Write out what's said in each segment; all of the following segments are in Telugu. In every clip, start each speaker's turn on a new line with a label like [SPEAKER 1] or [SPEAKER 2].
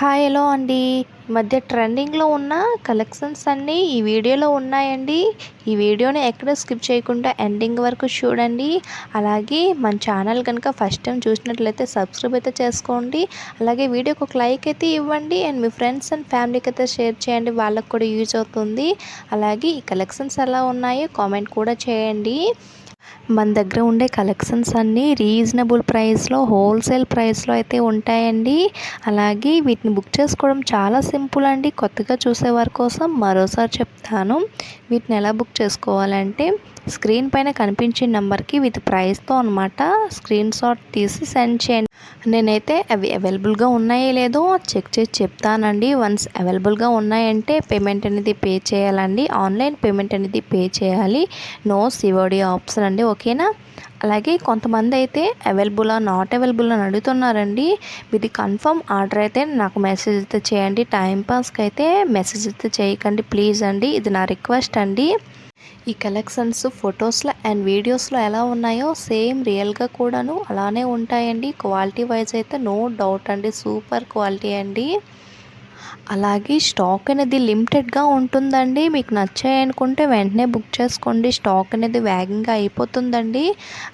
[SPEAKER 1] హాయ్ హలో అండి. ఈ మధ్య ట్రెండింగ్లో ఉన్న కలెక్షన్స్ అన్నీ ఈ వీడియోలో ఉన్నాయండి. ఈ వీడియోని ఎక్కడ స్కిప్ చేయకుండా ఎండింగ్ వరకు చూడండి. అలాగే మన ఛానల్ కనుక ఫస్ట్ టైం చూసినట్లయితే సబ్స్క్రైబ్ అయితే చేసుకోండి. అలాగే వీడియోకి ఒక లైక్ అయితే ఇవ్వండి. అండ్ మీ ఫ్రెండ్స్ అండ్ ఫ్యామిలీకి అయితే షేర్ చేయండి. వాళ్ళకు కూడా యూజ్ అవుతుంది. అలాగే ఈ కలెక్షన్స్ ఎలా ఉన్నాయో కామెంట్ కూడా చేయండి. మన దగ్గర ఉండే కలెక్షన్స్ అన్నీ రీజనబుల్ ప్రైస్లో హోల్సేల్ ప్రైస్లో అయితే ఉంటాయండి. అలాగే వీటిని బుక్ చేసుకోవడం చాలా సింపుల్ అండి. కొత్తగా చూసేవారి కోసం మరోసారి చెప్తాను. వీటిని ఎలా బుక్ చేసుకోవాలంటే స్క్రీన్ పైన కనిపించే నెంబర్కి విత్ ప్రైస్తో అనమాట స్క్రీన్ షాట్ తీసి సెండ్ చేయండి. నేనైతే అవి అవైలబుల్గా ఉన్నాయో లేదో చెక్ చేసి చెప్తానండి. వన్స్ అవైలబుల్గా ఉన్నాయంటే పేమెంట్ అనేది పే చేయాలండి. ఆన్లైన్ పేమెంట్ అనేది పే చేయాలి. నో సివోడి ఆప్షన్ అండి ఓకేనా? అలాగే కొంతమంది అయితే అవైలబుల్ నాట్ అవైలబుల్ అని అడుగుతున్నారండి. ఇది కన్ఫర్మ్ ఆర్డర్ అయితే నాకు మెసేజ్ అయితే చేయండి. టైంపాస్కి అయితే మెసేజ్ అయితే చేయకండి. ప్లీజ్ అండి ఇది నా రిక్వెస్ట్ అండి. ఈ కలెక్షన్స్ ఫొటోస్లో అండ్ వీడియోస్లో ఎలా ఉన్నాయో సేమ్ రియల్గా కూడాను అలానే ఉంటాయండి. క్వాలిటీ వైజ్ అయితే నో డౌట్ అండి. సూపర్ క్వాలిటీ అండి. అలాగే స్టాక్ అనేది లిమిటెడ్గా ఉంటుందండి. మీకు నచ్చాయనుకుంటే వెంటనే బుక్ చేసుకోండి. స్టాక్ అనేది వేగంగా అయిపోతుందండి.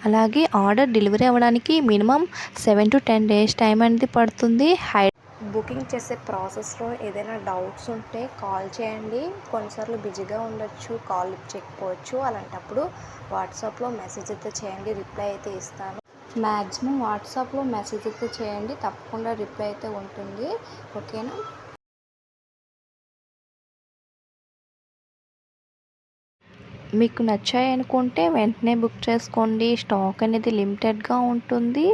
[SPEAKER 1] అలాగే ఆర్డర్ డెలివరీ అవ్వడానికి minimum seven to ten days time అనేది పడుతుంది. హై బుకింగ్ చేసే ప్రాసెస్లో ఏదైనా డౌట్స్ ఉంటే కాల్ చేయండి. కొన్నిసార్లు బిజీగా ఉండొచ్చు కాల్ లిఫ్ట్ చేయకపోవచ్చు. అలాంటప్పుడు వాట్సాప్లో మెసేజ్ అయితే చేయండి రిప్లై అయితే ఇస్తాను. మ్యాక్సిమం వాట్సాప్లో మెసేజ్ అయితే చేయండి తప్పకుండా రిప్లై అయితే ఉంటుంది. ఓకేనా? మీకు నచ్చాయి అనుకుంటే వెంటనే బుక్ చేసుకోండి. స్టాక్ అనేది లిమిటెడ్గా ఉంటుంది.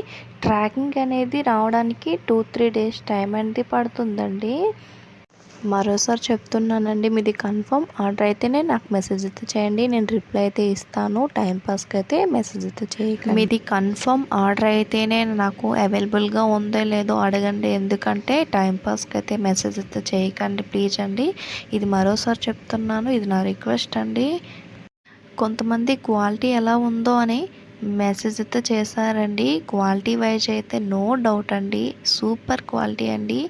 [SPEAKER 1] ట్రాకింగ్ అనేది రావడానికి టూ త్రీ డేస్ టైం అనేది పడుతుందండి. మరోసారి చెప్తున్నానండి మీది కన్ఫర్మ్. ఆర్డర్ అయితేనే నాకు మెసేజ్ అయితే చేయండి. నేను రిప్లై అయితే ఇస్తాను. టైంపాస్కి అయితే మెసేజ్ అయితే చేయకండి. మీది కన్ఫర్మ్. ఆర్డర్ అయితేనే నాకు అవైలబుల్గా ఉందో లేదో అడగండి. ఎందుకంటే టైంపాస్కి అయితే మెసేజ్ అయితే చేయకండి. ప్లీజ్ అండి. ఇది మరోసారి చెప్తున్నాను. ఇది నా రిక్వెస్ట్ అండి. కొంతమంది క్వాలిటీ ఎలా ఉందో అని మెసేజ్ అయితే చేశారండి. క్వాలిటీ వైజ్ అయితే నో డౌట్ అండి. సూపర్ క్వాలిటీ అండి.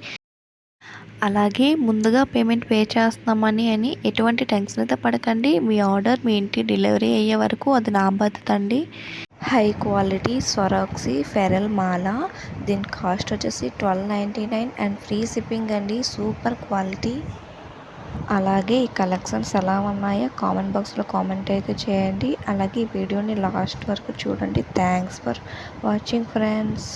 [SPEAKER 1] అలాగే ముందుగా పేమెంట్ పే చేస్తున్నామని అని ఎటువంటి టెన్షన్ అయితే పడకండి. మీ ఆర్డర్ మీ ఇంటి డెలివరీ అయ్యే వరకు అది నా బాధ్యత అండి. హై క్వాలిటీ స్వరాక్సీ ఫెరల్ మాల దీని కాస్ట్ వచ్చేసి twelve ninety nine and free shipping అండి. సూపర్ క్వాలిటీ అలాగే ఈ కలెక్షన్స్ ఎలా ఉన్నాయో కామెంట్ బాక్స్లో కామెంట్ అయితే చేయండి. అలాగే ఈ వీడియోని లాస్ట్ వరకు చూడండి. Thanks for watching friends.